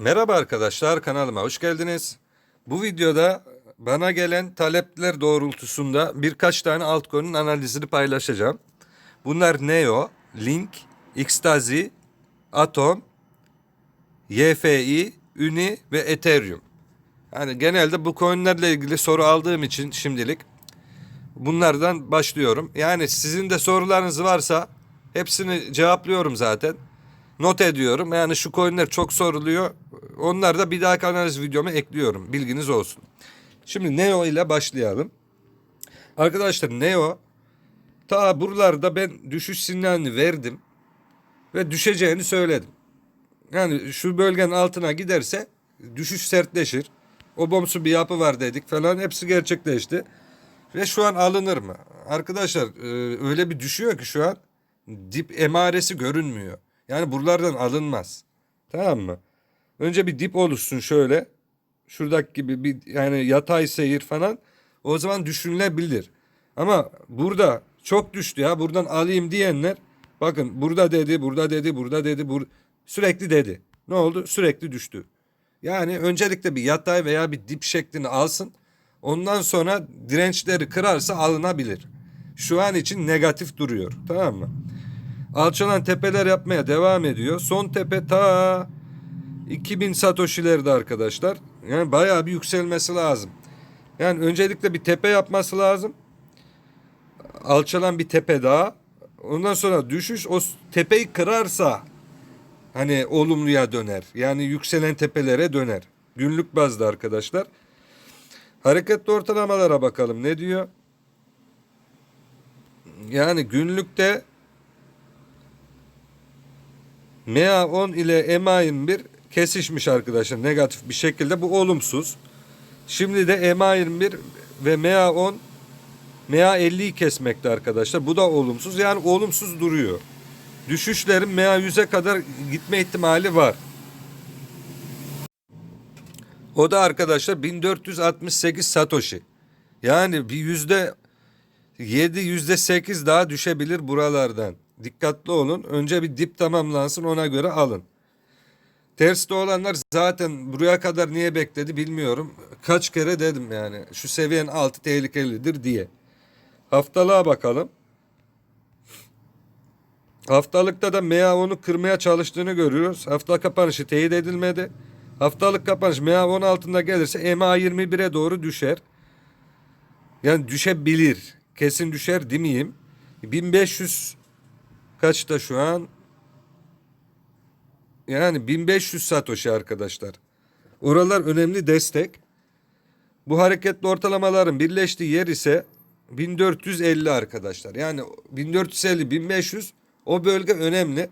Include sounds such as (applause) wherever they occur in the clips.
Merhaba arkadaşlar kanalıma hoş geldiniz. Bu videoda bana gelen talepler doğrultusunda birkaç tane altcoin'in analizini paylaşacağım. Bunlar Neo, Link, Xtazi, Atom, YFI, Uni ve Ethereum. Yani genelde bu coinlerle ilgili soru aldığım için şimdilik bunlardan başlıyorum. Yani sizin de sorularınız varsa hepsini cevaplıyorum zaten. Not ediyorum. Yani şu coinler çok soruluyor. Onlar da bir dahaki analiz videoma ekliyorum. Bilginiz olsun. Şimdi Neo ile başlayalım. Arkadaşlar Neo ta buralarda ben düşüş sinyalini verdim ve düşeceğini söyledim. Yani şu bölgenin altına giderse düşüş sertleşir. O bomsu bir yapı var dedik falan hepsi gerçekleşti. Ve şu an alınır mı? Arkadaşlar e, öyle bir düşüyor ki şu an dip emaresi görünmüyor. Yani buralardan alınmaz. Tamam mı? Önce bir dip oluşsun şöyle. Şuradaki gibi bir yani yatay seyir falan. O zaman düşünülebilir. Ama burada çok düştü ya buradan alayım diyenler bakın burada dedi, burada dedi, burada dedi, bur sürekli dedi. Ne oldu? Sürekli düştü. Yani öncelikle bir yatay veya bir dip şeklini alsın. Ondan sonra dirençleri kırarsa alınabilir. Şu an için negatif duruyor. Tamam mı? Alçalan tepeler yapmaya devam ediyor. Son tepe ta 2000 Satoshi'lerde arkadaşlar. Yani bayağı bir yükselmesi lazım. Yani öncelikle bir tepe yapması lazım. Alçalan bir tepe daha. Ondan sonra düşüş o tepeyi kırarsa hani olumluya döner. Yani yükselen tepelere döner. Günlük bazda arkadaşlar. Hareketli ortalamalara bakalım. Ne diyor? Yani günlükte MA10 ile MA21 kesişmiş arkadaşlar negatif bir şekilde. Bu olumsuz. Şimdi de MA21 ve MA10 MA50'yi kesmekte arkadaşlar. Bu da olumsuz. Yani olumsuz duruyor. Düşüşlerin MA100'e kadar gitme ihtimali var. O da arkadaşlar 1468 Satoshi. Yani bir yüzde 7 yüzde 8 daha düşebilir buralardan. Dikkatli olun. Önce bir dip tamamlansın ona göre alın. Terste olanlar zaten buraya kadar niye bekledi bilmiyorum. Kaç kere dedim yani şu seviyenin altı tehlikelidir diye. Haftalığa bakalım. Haftalıkta da MA10'u kırmaya çalıştığını görüyoruz. Hafta kapanışı teyit edilmedi. Haftalık kapanış MA10 altında gelirse MA21'e doğru düşer. Yani düşebilir. Kesin düşer demeyeyim. 1500 kaçta şu an? Yani 1500 Satoshi arkadaşlar. Oralar önemli destek. Bu hareketli ortalamaların birleştiği yer ise 1450 arkadaşlar. Yani 1450 1500 o bölge önemli.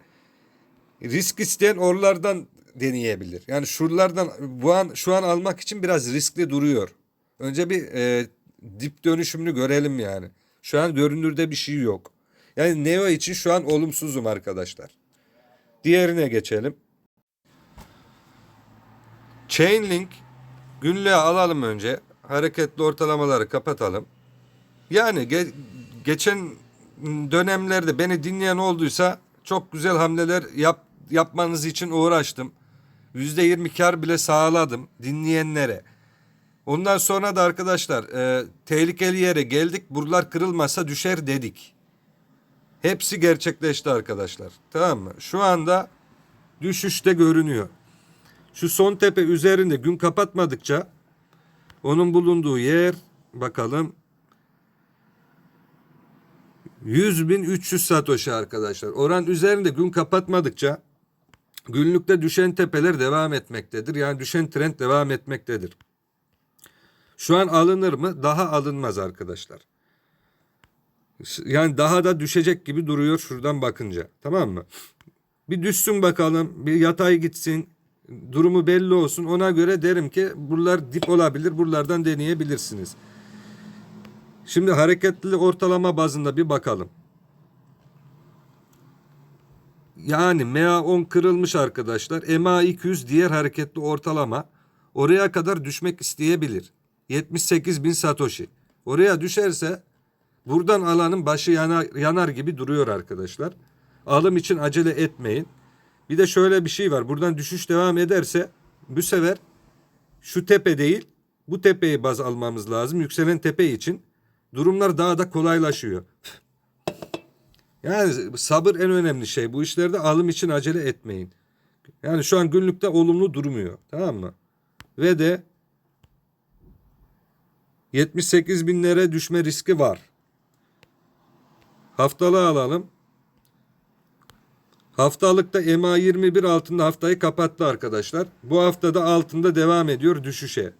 Risk isteyen oralardan deneyebilir. Yani şuralardan bu an şu an almak için biraz riskli duruyor. Önce bir e, dip dönüşümünü görelim yani. Şu an görünürde bir şey yok. Yani Neo için şu an olumsuzum arkadaşlar. Diğerine geçelim. Chainlink günlüğe alalım önce. Hareketli ortalamaları kapatalım. Yani ge- geçen dönemlerde beni dinleyen olduysa çok güzel hamleler yap yapmanız için uğraştım. %20 kar bile sağladım dinleyenlere. Ondan sonra da arkadaşlar e, tehlikeli yere geldik. Buralar kırılmasa düşer dedik. Hepsi gerçekleşti arkadaşlar. Tamam mı? Şu anda düşüşte görünüyor. Şu son tepe üzerinde gün kapatmadıkça onun bulunduğu yer bakalım 100.300 Satoshi arkadaşlar. Oran üzerinde gün kapatmadıkça günlükte düşen tepeler devam etmektedir. Yani düşen trend devam etmektedir. Şu an alınır mı? Daha alınmaz arkadaşlar. Yani daha da düşecek gibi duruyor şuradan bakınca. Tamam mı? Bir düşsün bakalım. Bir yatay gitsin. Durumu belli olsun. Ona göre derim ki buralar dip olabilir. Buralardan deneyebilirsiniz. Şimdi hareketli ortalama bazında bir bakalım. Yani MA10 kırılmış arkadaşlar. MA200 diğer hareketli ortalama. Oraya kadar düşmek isteyebilir. 78 bin Satoshi. Oraya düşerse buradan alanın başı yanar, yanar gibi duruyor arkadaşlar. Alım için acele etmeyin. Bir de şöyle bir şey var. Buradan düşüş devam ederse bu sefer şu tepe değil bu tepeyi baz almamız lazım. Yükselen tepe için durumlar daha da kolaylaşıyor. Yani sabır en önemli şey. Bu işlerde alım için acele etmeyin. Yani şu an günlükte olumlu durmuyor. Tamam mı? Ve de 78 binlere düşme riski var. Haftalığı alalım. Haftalıkta EMA 21 altında haftayı kapattı arkadaşlar. Bu haftada altında devam ediyor düşüşe.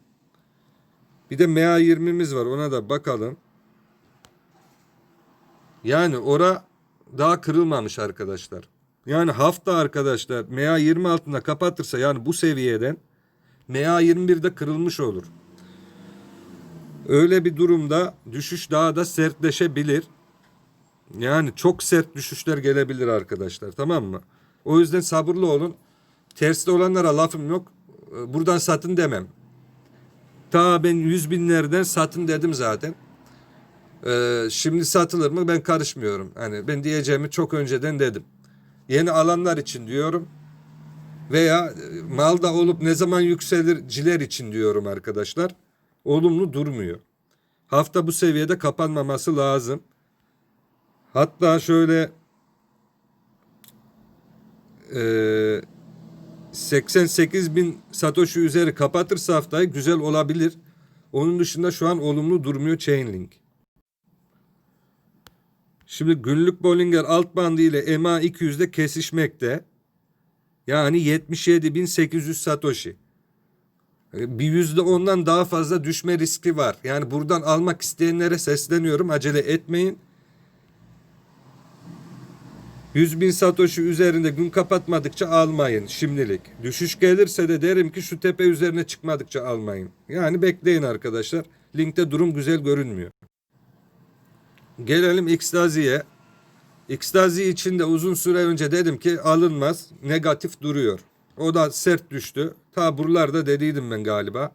Bir de MA 20'miz var ona da bakalım. Yani ora daha kırılmamış arkadaşlar. Yani hafta arkadaşlar MA 20 altında kapatırsa yani bu seviyeden MA 21'de kırılmış olur. Öyle bir durumda düşüş daha da sertleşebilir. Yani çok sert düşüşler gelebilir arkadaşlar tamam mı? O yüzden sabırlı olun. Terste olanlara lafım yok. Ee, Buradan satın demem. Ta ben yüz binlerden satın dedim zaten. Ee, şimdi satılır mı ben karışmıyorum. Hani ben diyeceğimi çok önceden dedim. Yeni alanlar için diyorum. Veya e, malda olup ne zaman yükselirciler için diyorum arkadaşlar. Olumlu durmuyor. Hafta bu seviyede kapanmaması lazım. Hatta şöyle eee 88 bin Satoshi üzeri kapatırsa haftayı güzel olabilir. Onun dışında şu an olumlu durmuyor Chainlink. Şimdi günlük Bollinger alt bandı ile EMA 200'de kesişmekte. Yani 77.800 Satoshi. E, Bir yüzde ondan daha fazla düşme riski var. Yani buradan almak isteyenlere sesleniyorum. Acele etmeyin. 100 bin Satoshi üzerinde gün kapatmadıkça almayın şimdilik. Düşüş gelirse de derim ki şu tepe üzerine çıkmadıkça almayın. Yani bekleyin arkadaşlar. Linkte durum güzel görünmüyor. Gelelim Xtazi'ye. Xtazi için de uzun süre önce dedim ki alınmaz. Negatif duruyor. O da sert düştü. Ta buralarda dediydim ben galiba.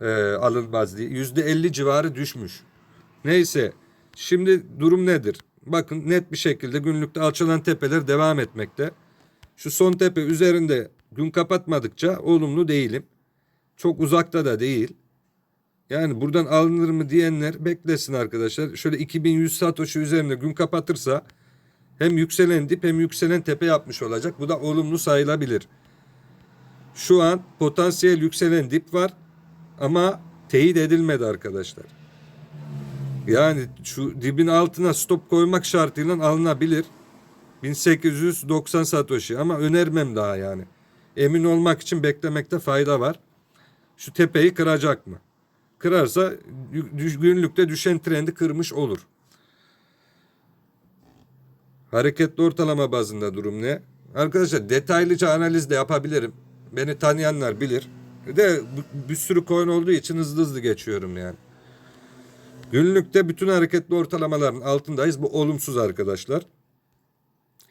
Ee, alınmaz diye. %50 civarı düşmüş. Neyse. Şimdi durum nedir? Bakın net bir şekilde günlükte alçalan tepeler devam etmekte. Şu son tepe üzerinde gün kapatmadıkça olumlu değilim. Çok uzakta da değil. Yani buradan alınır mı diyenler beklesin arkadaşlar. Şöyle 2100 Satoshi üzerinde gün kapatırsa hem yükselen dip hem yükselen tepe yapmış olacak. Bu da olumlu sayılabilir. Şu an potansiyel yükselen dip var ama teyit edilmedi arkadaşlar. Yani şu dibin altına stop koymak şartıyla alınabilir. 1890 Satoshi ama önermem daha yani. Emin olmak için beklemekte fayda var. Şu tepeyi kıracak mı? Kırarsa günlükte düşen trendi kırmış olur. Hareketli ortalama bazında durum ne? Arkadaşlar detaylıca analiz de yapabilirim. Beni tanıyanlar bilir. De bir sürü coin olduğu için hızlı hızlı geçiyorum yani. Günlükte bütün hareketli ortalamaların altındayız. Bu olumsuz arkadaşlar.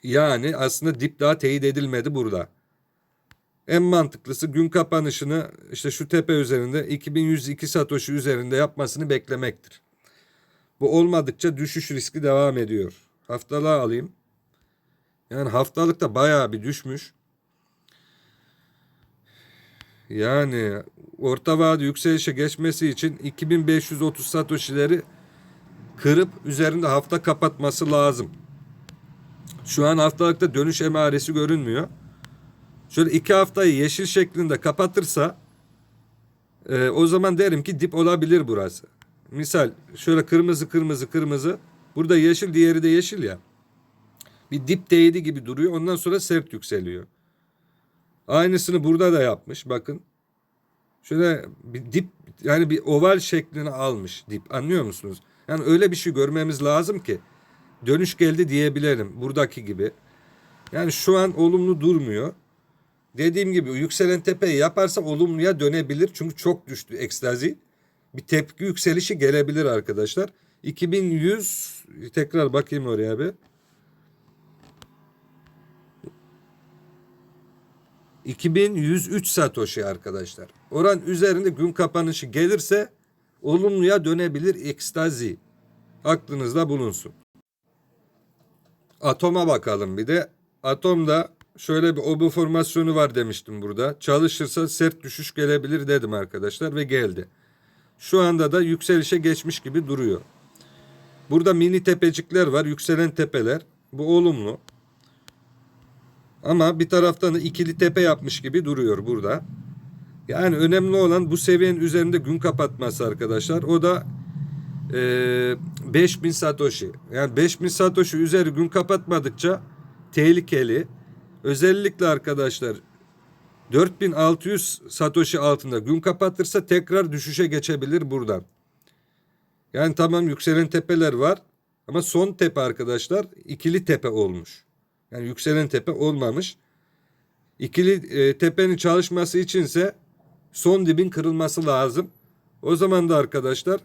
Yani aslında dip daha teyit edilmedi burada. En mantıklısı gün kapanışını işte şu tepe üzerinde 2102 Satoshi üzerinde yapmasını beklemektir. Bu olmadıkça düşüş riski devam ediyor. Haftalığa alayım. Yani haftalıkta bayağı bir düşmüş. Yani orta vade yükselişe geçmesi için 2530 Satoshi'leri kırıp üzerinde hafta kapatması lazım. Şu an haftalıkta dönüş emaresi görünmüyor. Şöyle iki haftayı yeşil şeklinde kapatırsa e, o zaman derim ki dip olabilir burası. Misal şöyle kırmızı kırmızı kırmızı burada yeşil diğeri de yeşil ya. Bir dip değdi gibi duruyor ondan sonra sert yükseliyor. Aynısını burada da yapmış bakın. Şöyle bir dip yani bir oval şeklini almış dip anlıyor musunuz? Yani öyle bir şey görmemiz lazım ki dönüş geldi diyebilirim buradaki gibi. Yani şu an olumlu durmuyor. Dediğim gibi yükselen tepeyi yaparsa olumluya dönebilir. Çünkü çok düştü ekstazi. Bir tepki yükselişi gelebilir arkadaşlar. 2100 tekrar bakayım oraya bir. 2103 Satoshi arkadaşlar. Oran üzerinde gün kapanışı gelirse olumluya dönebilir ekstazi. Aklınızda bulunsun. Atoma bakalım bir de. Atomda şöyle bir obu formasyonu var demiştim burada. Çalışırsa sert düşüş gelebilir dedim arkadaşlar ve geldi. Şu anda da yükselişe geçmiş gibi duruyor. Burada mini tepecikler var, yükselen tepeler. Bu olumlu. Ama bir taraftan ikili tepe yapmış gibi duruyor burada. Yani önemli olan bu seviyenin üzerinde gün kapatması arkadaşlar. O da eee 5000 Satoshi. Yani 5000 Satoshi üzeri gün kapatmadıkça tehlikeli. Özellikle arkadaşlar 4600 Satoshi altında gün kapatırsa tekrar düşüşe geçebilir buradan. Yani tamam yükselen tepeler var ama son tepe arkadaşlar ikili tepe olmuş. Yani yükselen tepe olmamış. İkili e, tepenin çalışması içinse son dibin kırılması lazım. O zaman da arkadaşlar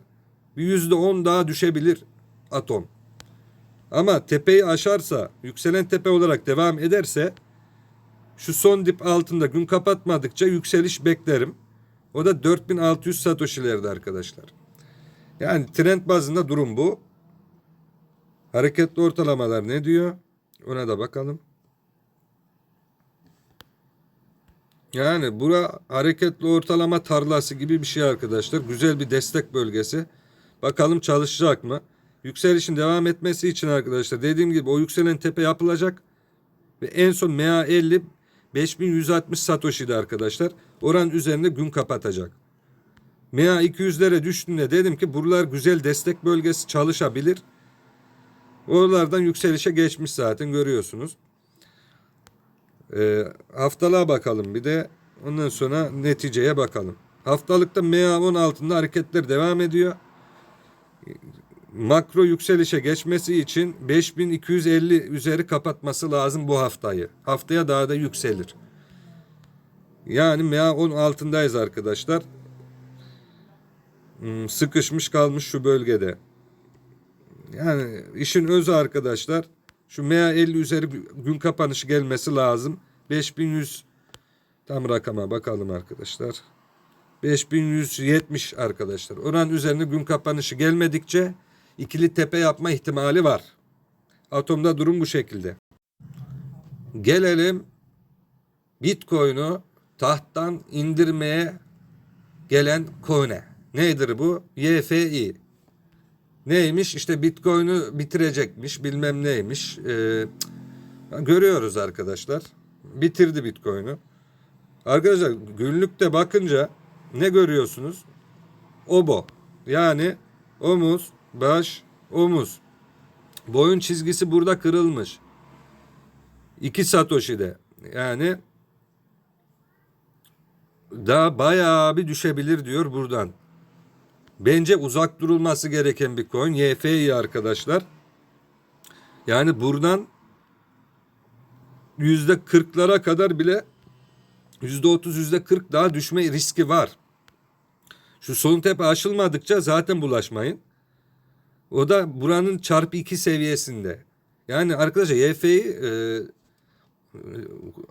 bir yüzde on daha düşebilir atom. Ama tepeyi aşarsa, yükselen tepe olarak devam ederse şu son dip altında gün kapatmadıkça yükseliş beklerim. O da 4600 Satoshi'lerde arkadaşlar. Yani trend bazında durum bu. Hareketli ortalamalar ne diyor? Ona da bakalım. Yani bura hareketli ortalama tarlası gibi bir şey arkadaşlar. Güzel bir destek bölgesi. Bakalım çalışacak mı? Yükselişin devam etmesi için arkadaşlar dediğim gibi o yükselen tepe yapılacak. Ve en son MA50 5160 Satoshi'de arkadaşlar. Oran üzerinde gün kapatacak. MA 200'lere düştüğünde dedim ki buralar güzel destek bölgesi çalışabilir. Oralardan yükselişe geçmiş zaten görüyorsunuz. Ee, haftalığa bakalım bir de ondan sonra neticeye bakalım. Haftalıkta MA10 altında hareketler devam ediyor. Makro yükselişe geçmesi için 5250 üzeri kapatması lazım bu haftayı. Haftaya daha da yükselir. Yani MA10 altındayız arkadaşlar. Hmm, Sıkışmış kalmış şu bölgede. Yani işin özü arkadaşlar şu MA50 üzeri gün kapanışı gelmesi lazım. 5100 tam rakama bakalım arkadaşlar. 5170 arkadaşlar. Oran üzerine gün kapanışı gelmedikçe ikili tepe yapma ihtimali var. Atomda durum bu şekilde. Gelelim Bitcoin'u tahttan indirmeye gelen coin'e. Nedir bu? YFI. Neymiş? İşte Bitcoin'u bitirecekmiş, bilmem neymiş. Ee, görüyoruz arkadaşlar. Bitirdi Bitcoin'u. Arkadaşlar günlükte bakınca ne görüyorsunuz? Obo. Yani omuz, baş, omuz. Boyun çizgisi burada kırılmış. 2 Satoshi'de. Yani daha bayağı bir düşebilir diyor buradan. Bence uzak durulması gereken bir coin. YFI arkadaşlar. Yani buradan yüzde kırklara kadar bile yüzde otuz yüzde kırk daha düşme riski var. Şu son tepe aşılmadıkça zaten bulaşmayın. O da buranın çarpı iki seviyesinde. Yani arkadaşlar YFI e, e,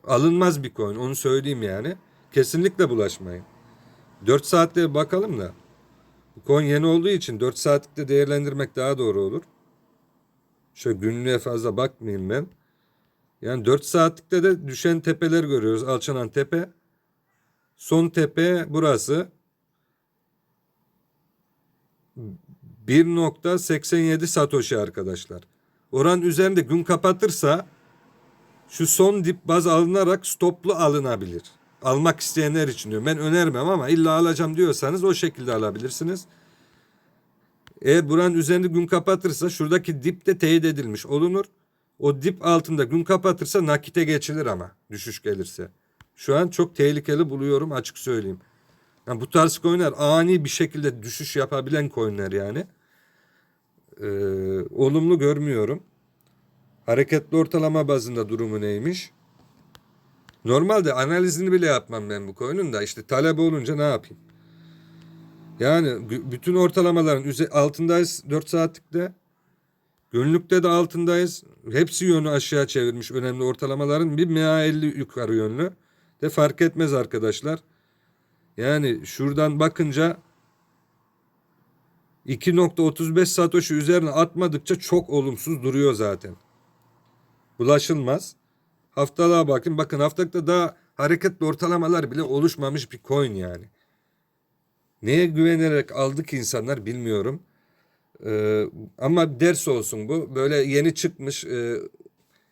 alınmaz bir coin. Onu söyleyeyim yani. Kesinlikle bulaşmayın. 4 saatte bakalım da. Bu coin yeni olduğu için 4 saatlikte değerlendirmek daha doğru olur. Şöyle günlüğe fazla bakmayayım ben. Yani 4 saatlikte de düşen tepeler görüyoruz. Alçalan tepe. Son tepe burası. 1.87 Satoshi arkadaşlar. Oran üzerinde gün kapatırsa şu son dip baz alınarak stoplu alınabilir. Almak isteyenler için diyor. Ben önermem ama illa alacağım diyorsanız o şekilde alabilirsiniz. Eğer buranın üzerinde gün kapatırsa şuradaki dip de teyit edilmiş olunur. O dip altında gün kapatırsa nakite geçilir ama düşüş gelirse. Şu an çok tehlikeli buluyorum açık söyleyeyim. Yani bu tarz coinler ani bir şekilde düşüş yapabilen coinler yani. Ee, olumlu görmüyorum. Hareketli ortalama bazında durumu neymiş? Normalde analizini bile yapmam ben bu coin'in da işte talep olunca ne yapayım? Yani bütün ortalamaların altındayız 4 saatlikte. Günlükte de altındayız. Hepsi yönü aşağı çevirmiş önemli ortalamaların. Bir MA50 yukarı yönlü. De fark etmez arkadaşlar. Yani şuradan bakınca 2.35 Satoshi üzerine atmadıkça çok olumsuz duruyor zaten. Bulaşılmaz. Haftalığa bakın. Bakın haftalıkta daha hareketli ortalamalar bile oluşmamış bir coin yani. Neye güvenerek aldık insanlar bilmiyorum. Ee, ama ders olsun bu. Böyle yeni çıkmış e,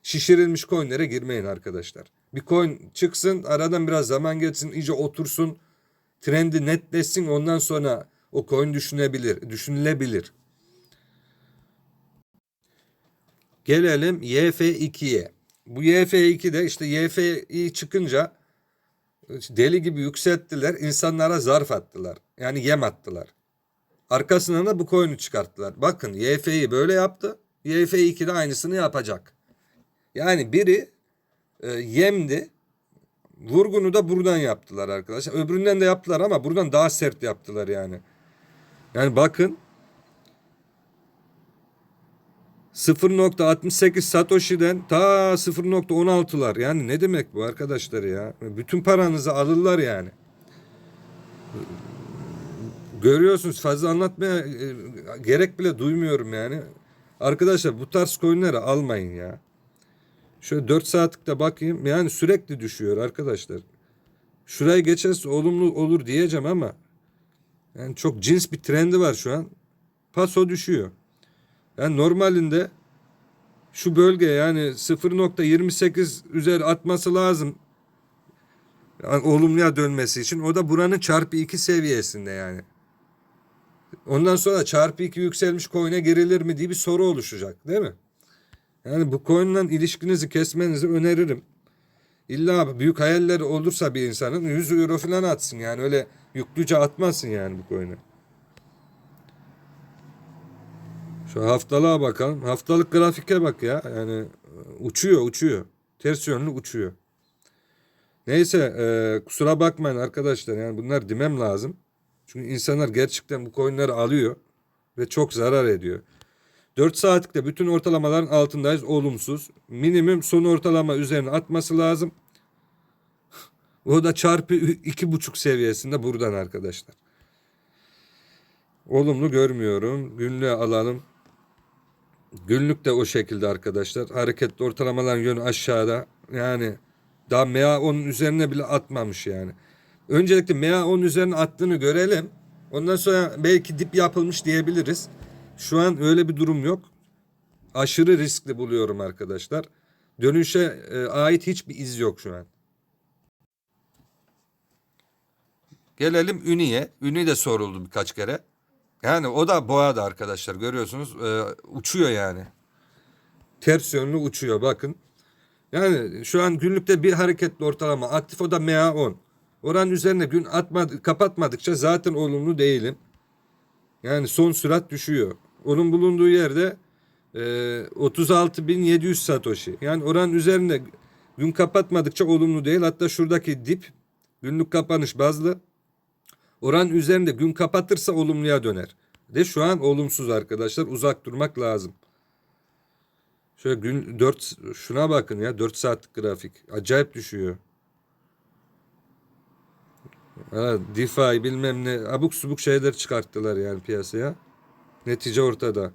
şişirilmiş coinlere girmeyin arkadaşlar. Bir coin çıksın aradan biraz zaman geçsin iyice otursun. Trendi netleşsin ondan sonra o coin düşünebilir, düşünülebilir. Gelelim YF2'ye. Bu YF2 de işte YFI çıkınca deli gibi yükselttiler. insanlara zarf attılar. Yani yem attılar. Arkasından da bu coin'i çıkarttılar. Bakın YF'yi böyle yaptı. YF2 de aynısını yapacak. Yani biri e, yemdi. Vurgunu da buradan yaptılar arkadaşlar. Öbüründen de yaptılar ama buradan daha sert yaptılar yani. Yani bakın 0.68 Satoshi'den ta 0.16'lar. Yani ne demek bu arkadaşlar ya? Bütün paranızı alırlar yani. Görüyorsunuz fazla anlatmaya e, gerek bile duymuyorum yani. Arkadaşlar bu tarz coinleri almayın ya. Şöyle 4 saatlikte bakayım. Yani sürekli düşüyor arkadaşlar. Şurayı geçerse olumlu olur diyeceğim ama yani çok cins bir trendi var şu an. Paso düşüyor. Yani normalinde şu bölge yani 0.28 üzeri atması lazım. Yani olumluya dönmesi için. O da buranın çarpı 2 seviyesinde yani. Ondan sonra çarpı 2 yükselmiş coin'e girilir mi diye bir soru oluşacak değil mi? Yani bu coin'le ilişkinizi kesmenizi öneririm. İlla büyük hayalleri olursa bir insanın 100 euro falan atsın yani öyle yüklüce atmasın yani bu coin'e. Şu haftalığa bakalım. Haftalık grafike bak ya. Yani uçuyor uçuyor. Ters yönlü uçuyor. Neyse e, kusura bakmayın arkadaşlar. Yani bunlar demem lazım. Çünkü insanlar gerçekten bu coinleri alıyor. Ve çok zarar ediyor. 4 saatlikte bütün ortalamaların altındayız. Olumsuz. Minimum son ortalama üzerine atması lazım. (laughs) O da çarpı iki buçuk seviyesinde buradan arkadaşlar. Olumlu görmüyorum. Günlüğe alalım. Günlük de o şekilde arkadaşlar. Hareketli ortalamaların yönü aşağıda. Yani daha MA10'un üzerine bile atmamış yani. Öncelikle MA10 üzerine attığını görelim. Ondan sonra belki dip yapılmış diyebiliriz. Şu an öyle bir durum yok. Aşırı riskli buluyorum arkadaşlar. Dönüşe e, ait hiçbir iz yok şu an. Gelelim Üni'ye. Üni de soruldu birkaç kere. Yani o da boğadı arkadaşlar görüyorsunuz. Ee, uçuyor yani. Ters yönlü uçuyor bakın. Yani şu an günlükte bir hareketli ortalama aktif o da MA10. Oranın üzerine gün atmadı, kapatmadıkça zaten olumlu değilim. Yani son sürat düşüyor. Onun bulunduğu yerde e, 36.700 Satoshi. Yani oranın üzerinde gün kapatmadıkça olumlu değil. Hatta şuradaki dip günlük kapanış bazlı. Oran üzerinde gün kapatırsa olumluya döner. De şu an olumsuz arkadaşlar. Uzak durmak lazım. Şöyle gün 4 şuna bakın ya 4 saatlik grafik. Acayip düşüyor. Ha, DeFi bilmem ne abuk subuk şeyler çıkarttılar yani piyasaya. Netice ortada.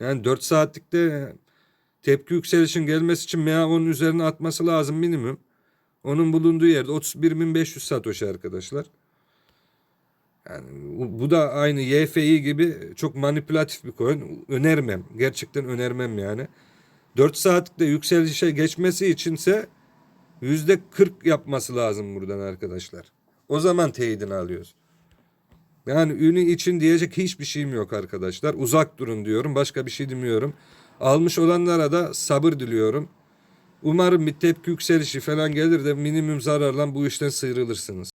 Yani 4 saatlikte tepki yükselişin gelmesi için MA10'un üzerine atması lazım minimum. Onun bulunduğu yerde 31.500 Satoshi arkadaşlar. Yani bu da aynı YFI gibi çok manipülatif bir coin. Önermem. Gerçekten önermem yani. 4 saatlikte yükselişe geçmesi içinse yüzde 40 yapması lazım buradan arkadaşlar. O zaman teyidini alıyoruz. Yani ünü için diyecek hiçbir şeyim yok arkadaşlar. Uzak durun diyorum. Başka bir şey demiyorum. Almış olanlara da sabır diliyorum. Umarım bir tepki yükselişi falan gelir de minimum zararla bu işten sıyrılırsınız.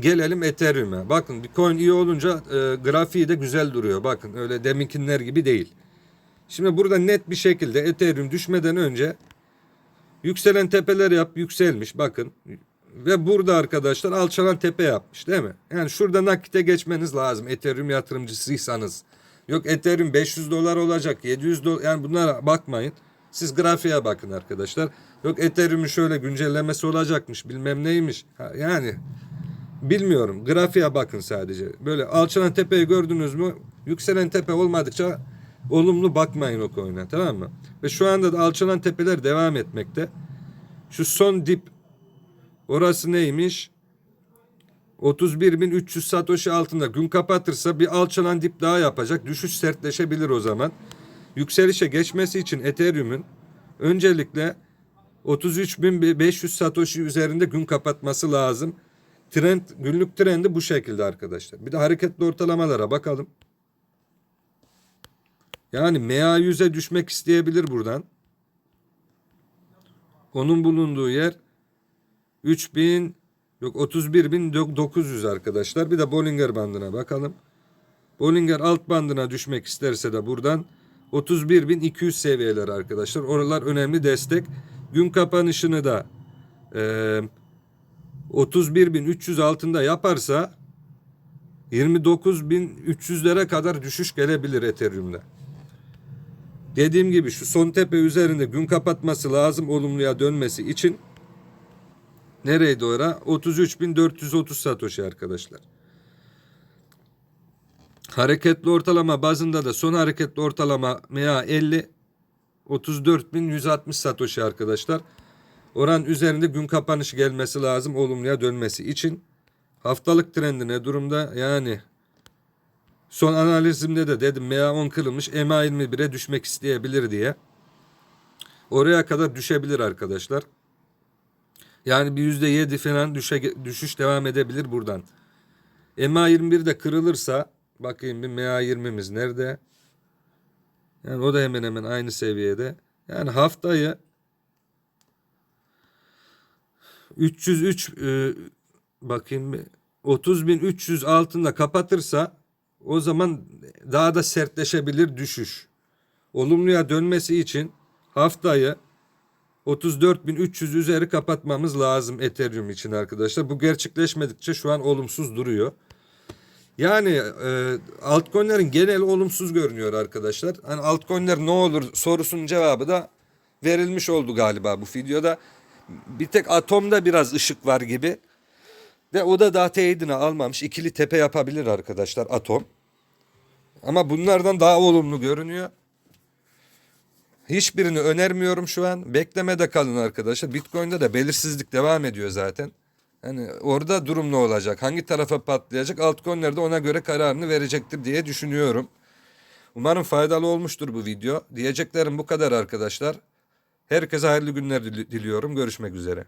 Gelelim Ethereum'e. Bakın Bitcoin iyi olunca e, grafiği de güzel duruyor. Bakın öyle deminkinler gibi değil. Şimdi burada net bir şekilde Ethereum düşmeden önce yükselen tepeler yap yükselmiş bakın. Ve burada arkadaşlar alçalan tepe yapmış değil mi? Yani şurada nakite geçmeniz lazım Ethereum yatırımcısıysanız. Yok Ethereum 500 dolar olacak 700 dolar yani bunlara bakmayın. Siz grafiğe bakın arkadaşlar. Yok Ethereum'un şöyle güncellemesi olacakmış bilmem neymiş. Yani Bilmiyorum. Grafiğe bakın sadece. Böyle alçalan tepeyi gördünüz mü? Yükselen tepe olmadıkça olumlu bakmayın o coin'e tamam mı? Ve şu anda da alçalan tepeler devam etmekte. Şu son dip orası neymiş? 31.300 Satoshi altında gün kapatırsa bir alçalan dip daha yapacak. Düşüş sertleşebilir o zaman. Yükselişe geçmesi için Ethereum'un öncelikle 33.500 Satoshi üzerinde gün kapatması lazım. Trend günlük trendi bu şekilde arkadaşlar. Bir de hareketli ortalamalara bakalım. Yani MA100'e düşmek isteyebilir buradan. Onun bulunduğu yer 3000 yok 31900 arkadaşlar. Bir de Bollinger bandına bakalım. Bollinger alt bandına düşmek isterse de buradan 31.200 seviyeler arkadaşlar. Oralar önemli destek. Gün kapanışını da e, 31.300 altında yaparsa 29.300'lere kadar düşüş gelebilir Ethereum'da. Dediğim gibi şu son tepe üzerinde gün kapatması lazım olumluya dönmesi için. Nereydi ora? 33.430 Satoshi arkadaşlar. Hareketli ortalama bazında da son hareketli ortalama MA 50 34.160 Satoshi arkadaşlar. Oran üzerinde gün kapanışı gelmesi lazım olumluya dönmesi için. Haftalık trendi ne durumda? Yani son analizimde de dedim MA10 kırılmış MA21'e düşmek isteyebilir diye. Oraya kadar düşebilir arkadaşlar. Yani bir yüzde yedi falan düşe, düşüş devam edebilir buradan. MA21 de kırılırsa bakayım bir MA20'miz nerede? Yani o da hemen hemen aynı seviyede. Yani haftayı 303 e, bakayım bir 30.300 altında kapatırsa o zaman daha da sertleşebilir düşüş. Olumluya dönmesi için haftayı 34.300 üzeri kapatmamız lazım Ethereum için arkadaşlar. Bu gerçekleşmedikçe şu an olumsuz duruyor. Yani e, altcoin'lerin genel olumsuz görünüyor arkadaşlar. Hani altcoin'ler ne olur sorusunun cevabı da verilmiş oldu galiba bu videoda. Bir tek atomda biraz ışık var gibi. Ve o da daha teyidini almamış. İkili tepe yapabilir arkadaşlar atom. Ama bunlardan daha olumlu görünüyor. Hiçbirini önermiyorum şu an. Beklemede kalın arkadaşlar. Bitcoin'de de belirsizlik devam ediyor zaten. Hani orada durum ne olacak? Hangi tarafa patlayacak? Altcoin'ler de ona göre kararını verecektir diye düşünüyorum. Umarım faydalı olmuştur bu video. Diyeceklerim bu kadar arkadaşlar. Herkese hayırlı günler dili- diliyorum. Görüşmek üzere.